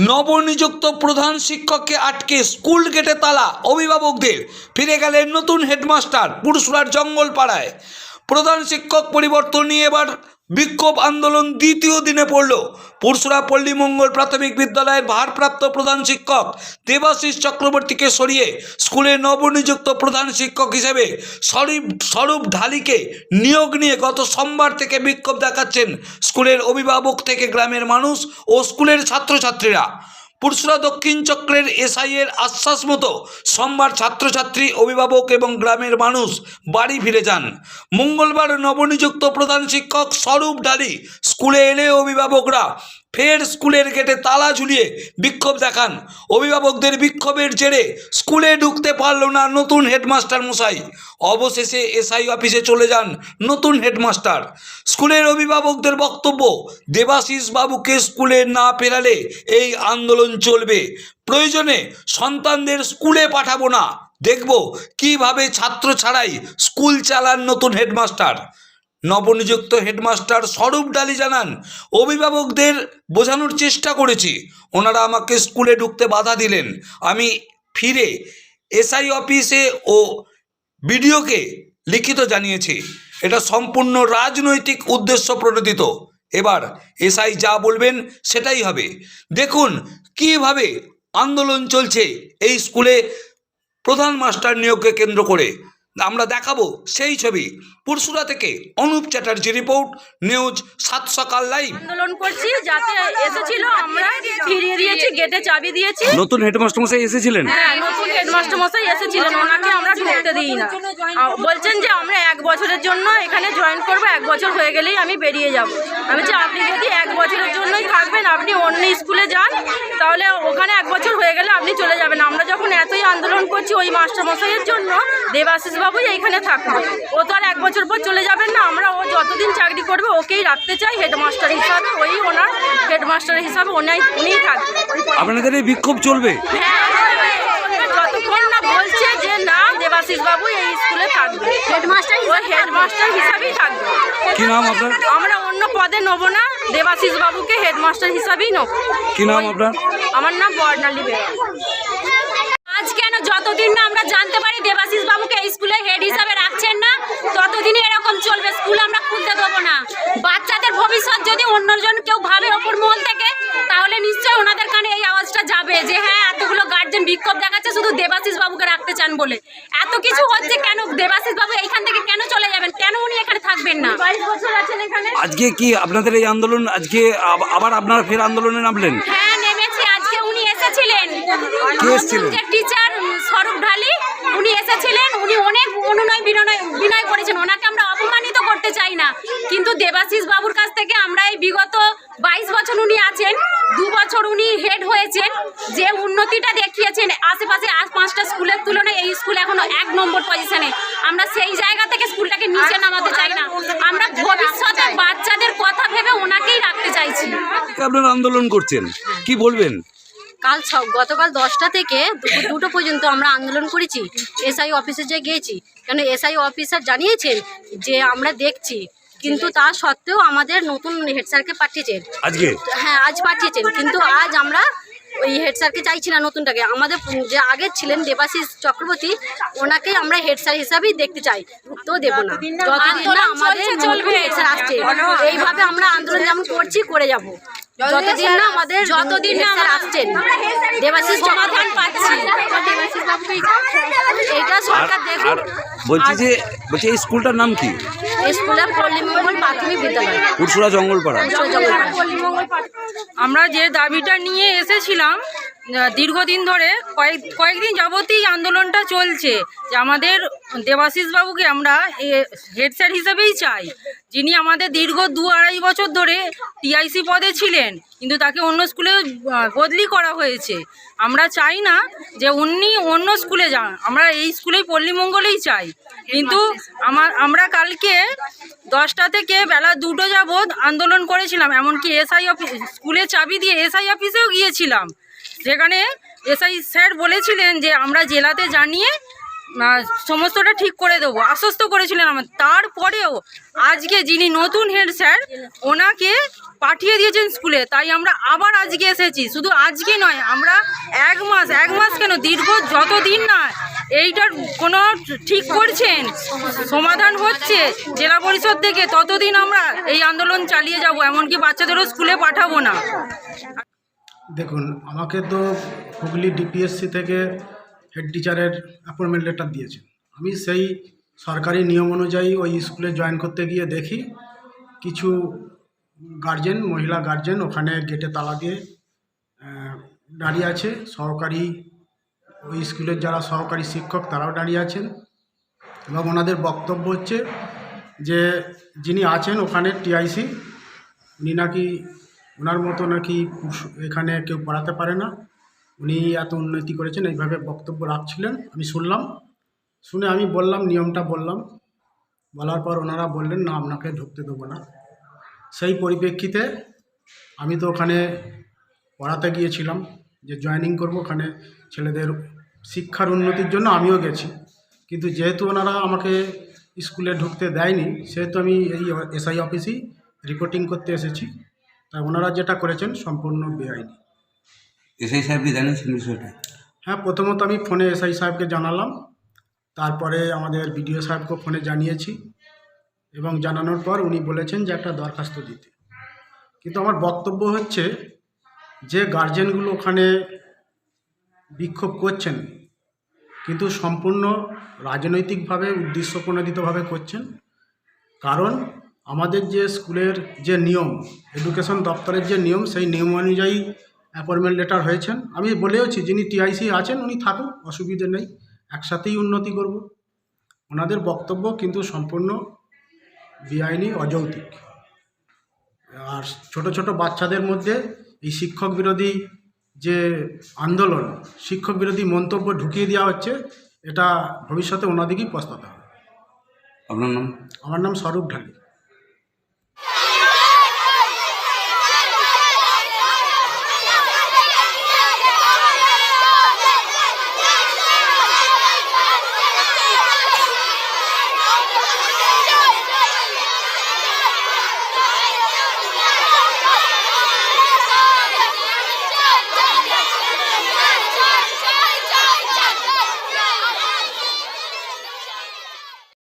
নবনিযুক্ত প্রধান শিক্ষককে আটকে স্কুল গেটে তালা। অভিভাবকদের ফিরে গেলেন নতুন হেডমাস্টার পুরুষলার জঙ্গল পাড়ায় প্রধান শিক্ষক পরিবর্তন নিয়ে এবার বিক্ষোভ আন্দোলন দ্বিতীয় দিনে পড়ল। পুরসুরা পল্লীমঙ্গল প্রাথমিক বিদ্যালয়ের ভারপ্রাপ্ত প্রধান শিক্ষক দেবাশিস চক্রবর্তীকে সরিয়ে স্কুলে নবনিযুক্ত প্রধান শিক্ষক হিসেবে স্বরূপ স্বরূপ ঢালিকে নিয়োগ নিয়ে গত সোমবার থেকে বিক্ষোভ দেখাচ্ছেন স্কুলের অভিভাবক থেকে গ্রামের মানুষ ও স্কুলের ছাত্রছাত্রীরা। পুরসুরা দক্ষিণ চক্রের এসআইয়ের আশ্বাস মতো সোমবার ছাত্রছাত্রী, অভিভাবক এবং গ্রামের মানুষ বাড়ি ফিরে যান। মঙ্গলবার নবনিযুক্ত প্রধান শিক্ষক স্বরূপ ডালি স্কুলে এলে অভিভাবকরা ফের স্কুলের গেটে তালা ঝুলিয়ে বিক্ষোভ দেখান। অভিভাবকদের বিক্ষোভের জেরে স্কুলে ঢুকতে পারল না নতুন হেডমাস্টার মশাই। অবশেষে এসআই অফিসে চলে যান নতুন হেডমাস্টার। স্কুলের অভিভাবকদের বক্তব্য, দেবাশিস বাবুকে স্কুলে না ফেরালে এই আন্দোলন চলবে। প্রয়োজনে সন্তানদের স্কুলে পাঠাবো না। দেখব কীভাবে ছাত্র ছাড়াই স্কুল চালান নতুন হেডমাস্টার। নবনিযুক্ত হেডমাস্টার স্বরূপ ডালি জানান, অভিভাবকদের বোঝানোর চেষ্টা করেছি। ওনারা আমাকে স্কুলে ঢুকতে বাধা দিলেন। আমি ফিরে এসআই অফিসে ও বিডিওকে লিখিত জানিয়েছি। এটা সম্পূর্ণ রাজনৈতিক উদ্দেশ্য প্রণোদিত। এবার এসআই যা বলবেন সেটাই হবে। দেখুন, কীভাবে আন্দোলন চলছে এই স্কুলে প্রধান মাস্টার নিয়োগকে কেন্দ্র করে। দেখাবো সেই ছবি। পুরসুরা থেকে অনুপ চ্যাটার্জি রিপোর্ট নিউজ সাত সকাল লাইভ আন্দোলন করছি যাতে এসেছিল আমরা ফিরিয়ে দিয়েছি গেটে চাবি দিয়েছি। নতুন হেডমাস্টার মশাই এসেছিলেন? হ্যাঁ নতুন হেডমাস্টার মশাই এসেছিলেন ওনাকে আমরা ঢুকতে দিই না। বলছেন যে আমরা এক বছরের জন্য এখানে জয়েন করব এক বছর হয়ে গেলেই আমি বেরিয়ে যাব। আমি যে আপনি যদি এক বছরের জন্যই থাকবেন আপনি অন্য স্কুলে যান তাহলে ওখানে এক বছর হয়ে গেলে আপনি চলে যাবেন। আমরা যখন এতই আন্দোলন করছি ওই মাস্টার মশাইয়ের জন্য দেবাশিস বাবুই এইখানে থাকবে। ও তো আর এক বছর পর চলে যাবেন না। আমরা ও যতদিন চাকরি করবে ওকেই রাখতে চাই। হেডমাস্টার হিসাবে ওই ওনার হেডমাস্টার হিসাবে ওনাই উনিই থাকবে আপনাদের এই বিক্ষোভ চলবে? হ্যাঁ, যতক্ষণ না বলছে যে না দেবাশিস বাবু এই স্কুলে থাকবে। হেডমাস্টার ওই হেডমাস্টার হিসাবেই থাকবে। কি নাম আপনার? আমরা অন্য পদে নেব না। দেবাশিস বাবুকে হেডমাস্টার হিসাবেই নেব। কি নাম আপনার? আমার নাম বর্ণালী বেরা আজ কেন যতদিন না আমরা জানতে পারি দেবাশিস বাবুকে এই স্কুলে হেড হিসাবে রাখছেন না ততদিনই এরকম চলবে স্কুল আমরা খুলতে দেবো না বাচ্চাদের ভবিষ্যৎ যদি অন্যজন কেউ ভাবে ওপর মহল থেকে তাহলে নিশ্চয়ই ওনাদের কানে এই আওয়াজটা যাবে যে হ্যাঁ এতগুলো গার্জেন বিক্ষোভ দেখাচ্ছে শুধু দেবাশিস বাবুকে রাখতে চান বলে। এত কিছু হচ্ছে কেন? দেবাশিস বাবু এইখান থেকে কেন চলে যাবেন? কেন উনি এখানে থাকবেন না? বাইশ বছর আছেন এখানে। আজকে কি আপনাদের এই আন্দোলন আজকে আব- আবার আপনারা ফের আন্দোলনে নামলেন? হ্যাঁ নেমেছি। আজকে উনি এসেছিলেন। টিচার স্বরূপ ঢালি উনি এসেছিলেন। উনি অনেক অনুনয় বিনয় বিনয় করেছেন। ওনাকে আমরা অপমানিত করতে চাই না। কিন্তু দেবাশিস বাবুর কাছ থেকে আমরা এই বিগত বাইশ বছর উনি আছেন দু বছর উনি হেড হয়েছেন যে উন্নতিটা দেখিয়েছেন আশেপাশে আর পাঁচটা স্কুলের তুলনায় এই স্কুল এখনও এক নম্বর পজিশনে আমরা সেই জায়গা থেকে স্কুলটাকে নিচে নামাতে চাই না। আমরা ভবিষ্যতে বাচ্চাদের কথা ভেবে ওনাকেই রাখতে চাইছি। আপনারা আন্দোলন করছেন? কি বলবেন? কাল ছ- গতকাল দশটা থেকে দুপুর দুটো পর্যন্ত আমরা আন্দোলন করেছি। এসআই অফিসে যে গিয়েছি কেন এসআই অফিসার জানিয়েছেন যে আমরা দেখছি কিন্তু তা সত্ত্বেও আমাদের নতুন হেড স্যারকে পাঠিয়েছেন। আজকে? হ্যাঁ আজ পাঠিয়েছেন। কিন্তু আজ আমরা ওই হেড স্যারকে চাইছি না নতুনটাকে। আমাদের যে আগে ছিলেন দেবাশিস চক্রবর্তী ওনাকে আমরা হেড স্যার হিসাবেই দেখতে চাই। তো দেব না। যতদিন না আমাদের হেড স্যার আসছে এইভাবে আমরা আন্দোলন যেমন করছি করে যাব। যতদিন না আমাদের যতদিন না আমরা- আসছেন দেবাশিস সমাধান পাচ্ছি। এটা সরকার দেখুন বলছি যে বলছি এই স্কুলটার নাম কি? এই স্কুলে পল্লীমঙ্গল প্রাথমিক বিদ্যালয়। পুরসুরা জঙ্গলপাড়া। জঙ্গলপাড়া। আমরা যে দাবিটা নিয়ে এসেছিলাম দীর্ঘদিন ধরে কয়েক, কয়েকদিন যাবতই আন্দোলনটা চলছে যে আমাদের দেবাশিস বাবুকে আমরা হেড স্যার হিসেবেই চাই। যিনি আমাদের দীর্ঘ দু আড়াই বছর ধরে টিআইসি পদে ছিলেন, কিন্তু তাকে অন্য স্কুলে বদলি করা হয়েছে। আমরা চাই না যে উনি অন্য স্কুলে যান। আমরা এই স্কুলেই পল্লীমঙ্গলেই চাই। কিন্তু আমার, আমরা কালকে দশটা থেকে বেলা দুটো যাবৎ আন্দোলন করেছিলাম, এমনকি এসআই অফিস স্কুলে চাবি দিয়ে এসআই অফিসেও গিয়েছিলাম। সেখানে এসআই স্যার বলেছিলেন যে আমরা জেলাতে জানিয়ে সমস্তটা ঠিক করে দেবো, আশ্বস্ত করেছিলেন আমার। তারপরেও আজকে যিনি নতুন হেড স্যার, ওনাকে পাঠিয়ে দিয়েছেন স্কুলে, তাই আমরা আবার আজকে এসেছি। শুধু আজকে নয়, আমরা এক মাস এক মাস কেন, দীর্ঘ যতদিন না এইটার কোনো ঠিক করছেন, সমাধান হচ্ছে, জেলা পরিষদ থেকে ততদিন আমরা এই আন্দোলন চালিয়ে যাব, এমনকি বাচ্চাদেরও স্কুলে পাঠাবো না। দেখুন, আমাকে তো হুগলি ডিপিএসসি থেকে হেড টিচারের অ্যাপয়েন্টমেন্ট লেটার দিয়েছে। আমি সেই সরকারি নিয়ম অনুযায়ী ওই স্কুলে জয়েন করতে গিয়ে দেখি, কিছু গার্জেন মহিলা গার্জেন ওখানে গেটে তালা দিয়ে দাঁড়িয়ে আছে। সহকারী, ওই স্কুলের যারা সহকারী শিক্ষক তারাও দাঁড়িয়ে আছেন এবং ওনাদের বক্তব্য হচ্ছে যে, যিনি আছেন ওখানে টিআইসি উনি নাকি ওনার মতো নাকি এখানে কেউ পড়াতে পারে না। উনি এত উন্নতি করেছেন, এইভাবে বক্তব্য রাখছিলেন। আমি শুনলাম, শুনে আমি বললাম, নিয়মটা বললাম। বলার পর ওনারা বললেন, না, আপনাকে ঢুকতে দেবো না। সেই পরিপ্রেক্ষিতে আমি তো ওখানে পড়াতে গিয়েছিলাম, যে জয়েনিং করব ওখানে ছেলেদের শিক্ষার উন্নতির জন্য আমিও গেছি। কিন্তু যেহেতু ওনারা আমাকে স্কুলে ঢুকতে দেয়নি, সেহেতু আমি এই এসআই অফিসেই রিপোর্টিং করতে এসেছি। তাই ওনারা যেটা করেছেন সম্পূর্ণ বেআইনি। এসআই সাহেব কি জানিয়েছেন বিষয়টা? হ্যাঁ প্রথমত আমি ফোনে এসআই সাহেবকে জানালাম তারপরে আমাদের বিডিও সাহেবকে ফোনে জানিয়েছি এবং জানানোর পর উনি বলেছেন যে একটা দরখাস্ত দিতে। কিন্তু আমার বক্তব্য হচ্ছে যে গার্জেনগুলো ওখানে বিক্ষোভ করছেন কিন্তু সম্পূর্ণ রাজনৈতিকভাবে উদ্দেশ্য প্রণোদিতভাবে করছেন। কারণ আমাদের যে স্কুলের যে নিয়ম এডুকেশন দপ্তরের যে নিয়ম সেই নিয়ম অনুযায়ী অ্যাপয়েন্টমেন্ট লেটার হয়েছেন। আমি বলেওছি যিনি টিআইসি আছেন উনি থাকুন অসুবিধে নেই একসাথেই উন্নতি করব। ওনাদের বক্তব্য কিন্তু সম্পূর্ণ বেআইনি অযৌক্তিক। আর ছোট ছোট বাচ্চাদের মধ্যে এই শিক্ষক বিরোধী যে আন্দোলন শিক্ষক বিরোধী মন্তব্য ঢুকিয়ে দেওয়া হচ্ছে এটা ভবিষ্যতে ওনাদিকেই পস্তাতে হবে। আপনার নাম? আমার নাম স্বরূপ ঢালি।